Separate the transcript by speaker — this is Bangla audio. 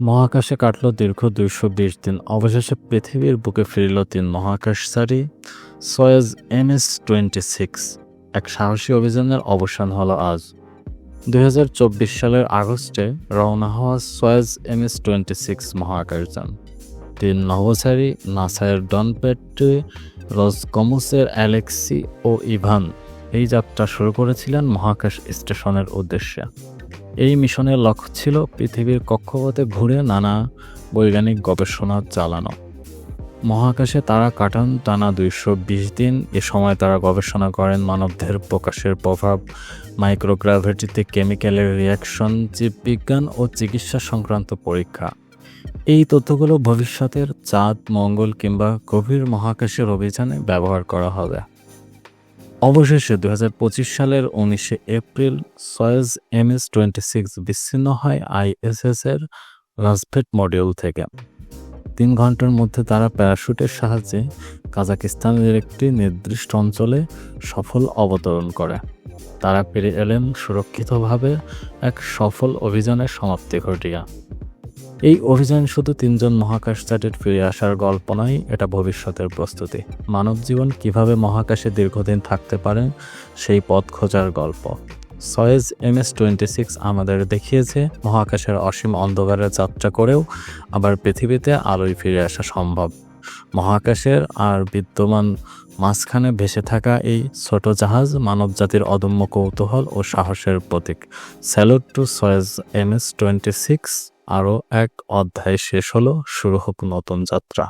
Speaker 1: মহাকাশে কাটল দীর্ঘ দুইশো বিশ দিন। অবশেষে পৃথিবীর বুকে ফিরল তিন মহাকাশচারী Soyuz M S twenty six. এক সাহসী অভিযানের অবসান হলো আজ। দুই হাজার চব্বিশ সালের আগস্টে রওনা হওয়া Soyuz M S twenty six মহাকাশযান তিন নভোচারী, নাসায়ের ডন পেট্রি রসকমোসের অ্যালেক্সি ও ইভান এই যাত্রা শুরু করেছিলেন মহাকাশ স্টেশনের উদ্দেশ্যে। এই মিশনের লক্ষ্য ছিল পৃথিবীর কক্ষপথে ঘুরে নানা বৈজ্ঞানিক গবেষণা চালানো। মহাকাশে তারা কাটান টানা দুইশো বিশ দিন। এ সময় তারা গবেষণা করেন মানবদের প্রকাশের প্রভাব মাইক্রোগ্রাভিটিতে কেমিক্যালের রিয়াকশন জীববিজ্ঞান ও চিকিৎসা সংক্রান্ত পরীক্ষা। এই তথ্যগুলো ভবিষ্যতের চাঁদ, মঙ্গল কিংবা গভীর মহাকাশের অভিযানে ব্যবহার করা হবে। অবশেষে দু হাজার পঁচিশ সালের উনিশে April Soyuz M S twenty six বিচ্ছিন্ন হয় আইএসএস এর রাজভেট মডিউল থেকে। তিন ঘণ্টার মধ্যে তারা প্যারাশুটের সাহায্যে কাজাকিস্তানের একটি নির্দিষ্ট অঞ্চলে সফল অবতরণ করে। তারা পেরে এলেন সুরক্ষিতভাবে এক সফল অভিযানের সমাপ্তি ঘটিয়া। এই অভিযান শুধু তিনজন মহাকাশচারীর ফিরে আসার গল্প নয়, এটা ভবিষ্যতের প্রস্তুতি। মানব জীবন কীভাবে মহাকাশে দীর্ঘদিন থাকতে পারে, সেই পথ খোঁজার গল্প। Soyuz M S twenty six আমাদের দেখিয়েছে, মহাকাশের অসীম অন্ধকারে যাত্রা করেও আবার পৃথিবীতে আলোয় ফিরে আসা সম্ভব। মহাকাশের আর বিদ্যমান মাঝখানে ভেসে থাকা এই ছোট জাহাজ মানবজাতির অদম্য কৌতূহল ও সাহসের প্রতীক। Salute to Soyuz M S twenty six. আরও এক অধ্যায় শেষ হলো শুরু হোক নতুন যাত্রা।